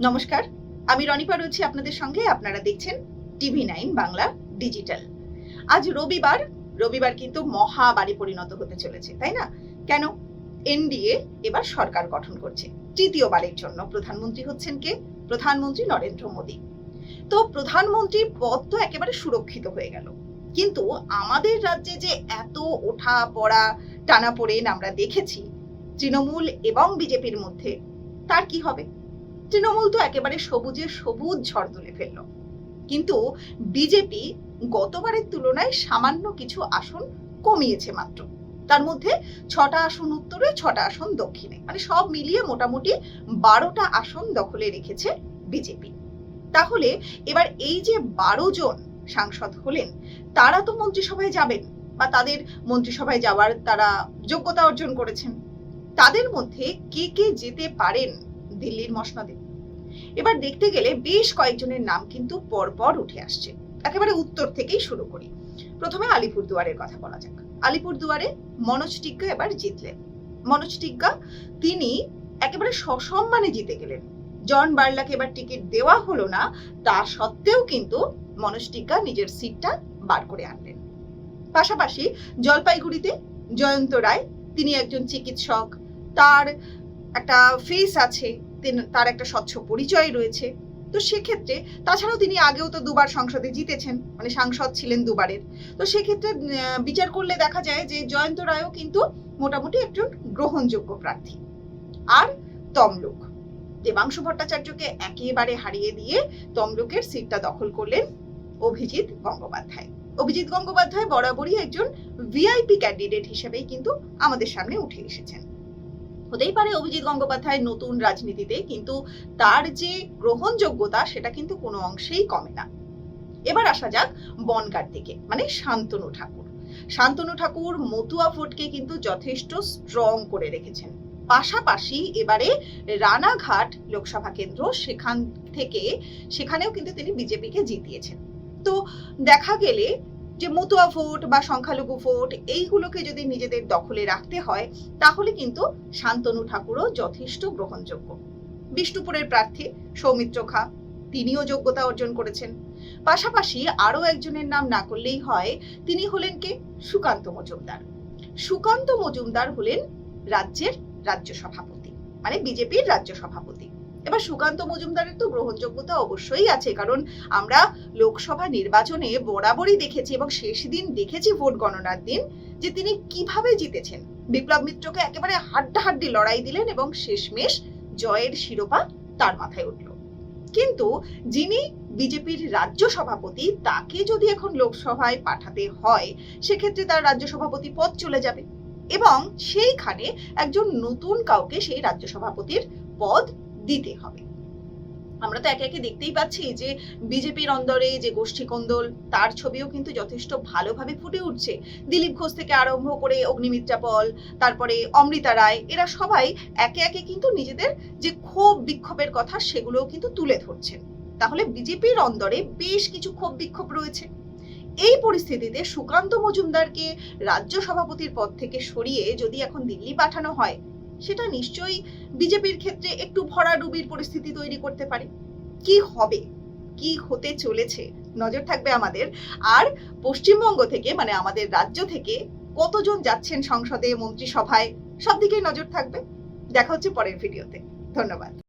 নমস্কার, আমি রনিপা রয়েছি আপনাদের সঙ্গে। আপনারা দেখছেন টিভি নাইন বাংলা ডিজিটাল। আজ রবিবার রবিবার কিন্তু মহাবারে পরিণত হতে চলেছে, তাই না? কেন? এনডিএ এবার সরকার গঠন করছে। তৃতীয়বারের জন্য প্রধানমন্ত্রী হচ্ছেন কে? প্রধানমন্ত্রী নরেন্দ্র মোদী। তো প্রধানমন্ত্রীর পদ তো একেবারে সুরক্ষিত হয়ে গেল। কিন্তু আমাদের রাজ্যে যে এত ওঠা পড়া, টানা পড়েন আমরা দেখেছি, তৃণমূল এবং বিজেপির মধ্যে, তার কি হবে? তৃণমূল তো একেবারে সবুজে সবুজ ঝড় তুলে ফেলল। কিন্তু বিজেপি গতবারের তুলনায় সামান্য কিছু আসন কমিয়েছে মাত্র। তার মধ্যে ছটা আসন উত্তরে, ছটা আসন দক্ষিণে। মানে সব মিলিয়ে মোটামুটি বারোটা আসন দখলে রেখেছে বিজেপি তাহলে এবার এই যে বারো জন সাংসদ হলেন, তারা তো মন্ত্রিসভায় যাবেন বা তাদের মন্ত্রিসভায় যাওয়ার তারা যোগ্যতা অর্জন করেছেন। তাদের মধ্যে কে কে যেতে পারেন দিল্লির মসনদে। এবার দেখতে গেলে বেশ কয়েকজনের নাম কিন্তু পরপর উঠে আসছে। একেবারে উত্তর থেকেই শুরু করি। প্রথমে আলিপুরদুয়ারের কথা বলা যাক। আলিপুরদুয়ারে মনোজ টিগ্গা এবার জিতলেন। মনোজ টিগ্গা, তিনি একেবারে সসম্মানে জিতে গেলেন। জন বার্লাকে এবার টিকিট দেওয়া হলো না, তা সত্ত্বেও কিন্তু মনোজ টিগ্গা নিজের সিটটা বার করে আনলেন। পাশাপাশি জলপাইগুড়িতে জয়ন্ত রায়, তিনি একজন চিকিৎসক। তার একটা ফেস আছে তার একটা স্বচ্ছ পরিচয় রয়েছে। তো সেক্ষেত্রে তাছাড়াও তিনি আগেও তো দুবার সংসদে জিতেছেন মানে সাংসদ ছিলেন দুবারের। তো সেক্ষেত্রে বিচার করলে দেখা যায় যে জয়ন্ত রায়ও কিন্তু মোটামুটি একজন গ্রহণযোগ্য প্রার্থী। আর তমলুক। দেবাংশু ভট্টাচার্যকে একেবারে হারিয়ে দিয়ে তমলুকের সিটটা দখল করলেন অভিজিৎ গঙ্গোপাধ্যায়। অভিজিৎ গঙ্গোপাধ্যায় বরাবরই একজন ভিআইপি ক্যান্ডিডেট হিসেবেই কিন্তু আমাদের সামনে উঠে এসেছেন। হতেই পারে অভিজিৎ গঙ্গোপাধ্যায় নতুন রাজনীতিতে, কিন্তু তার যে গ্রহণযোগ্যতা, সেটা কিন্তু কোনো অংশেই কমে না। এবার আসা যাক বনগার দিকে মানে শান্তনু ঠাকুর। শান্তনু ঠাকুর মতুয়া ভোটকে কিন্তু যথেষ্ট স্ট্রং করে রেখেছেন। পাশাপাশি এবারে রানাঘাট লোকসভা কেন্দ্র, সেখান থেকে সেখানেও কিন্তু তিনি বিজেপিকে জিতিয়েছেন। তো দেখা গেলে যে মতুয়া ভোট বা সংখ্যালঘু ভোট, এইগুলোকে যদি নিজেদের দখলে রাখতে হয়, তাহলে কিন্তু শান্তনু ঠাকুরও যথেষ্ট গ্রহণযোগ্য। বিষ্ণুপুরের প্রার্থী সৌমিত্র খা, তিনিও যোগ্যতা অর্জন করেছেন। পাশাপাশি আরও একজনের নাম না করলেই হয়, তিনি হলেন কে? সুকান্ত মজুমদার। সুকান্ত মজুমদার হলেন রাজ্যের রাজ্য সভাপতি মানে বিজেপির রাজ্য সভাপতি এবার সুকান্ত মজুমদারের তো গ্রহণযোগ্যতা অবশ্যই আছে, কারণ আমরা লোকসভা নির্বাচনে বরাবরই দেখেছি এবং শেষ দিন দেখেছি ভোট গণনার দিন, যে তিনি কীভাবে জিতেছেন। বিপ্লব মিত্রকে একেবারে হাড্ডাহাড্ডি লড়াই দিলেন এবং শেষমেশ জয়ের শিরোপা তার মাথায় উঠল। কিন্তু যিনি বিজেপির রাজ্য সভাপতি, তাকে যদি এখন লোকসভায় পাঠাতে হয়, সেক্ষেত্রে তার রাজ্য সভাপতি পদ চলে যাবে। এবং সেইখানে একজন নতুন কাউকে সেই রাজ্য সভাপতির পদ দিতে হবে। আমরা তো একে একে দেখতেই পাচ্ছি যে বিজেপির অন্দরে যে গোষ্ঠী কোন্দল, তার ছবিও কিন্তু যথেষ্ট ভালোভাবে ফুটে উঠছে। দিলীপ ঘোষ থেকে আরম্ভ করে অগ্নিমিত্রা পল, তারপরে অমৃতা রায়, এরা সবাই একে একে কিন্তু নিজেদের যে ক্ষোভ বিক্ষোভের কথা সেগুলোও কিন্তু তুলে ধরছেন তাহলে বিজেপির অন্দরে বেশ কিছু ক্ষোভ বিক্ষোভ রয়েছে। এই পরিস্থিতিতে সুকান্ত মজুমদারকে রাজ্য সভাপতির পদ থেকে সরিয়ে যদি এখন দিল্লি পাঠানো হয় সেটা নিশ্চয়ই বিজেপির ক্ষেত্রে একটু ভরাডুবির পরিস্থিতি তৈরি করতে পারে। কি হবে? কি হতে চলেছে? নজর থাকবে আমাদের। আর পশ্চিমবঙ্গ থেকে মানে আমাদের রাজ্য থেকে কতজন যাচ্ছেন সংসদে, মন্ত্রিসভায়, সব দিকেই নজর থাকবে। দেখা হচ্ছে পরের ভিডিওতে। ধন্যবাদ।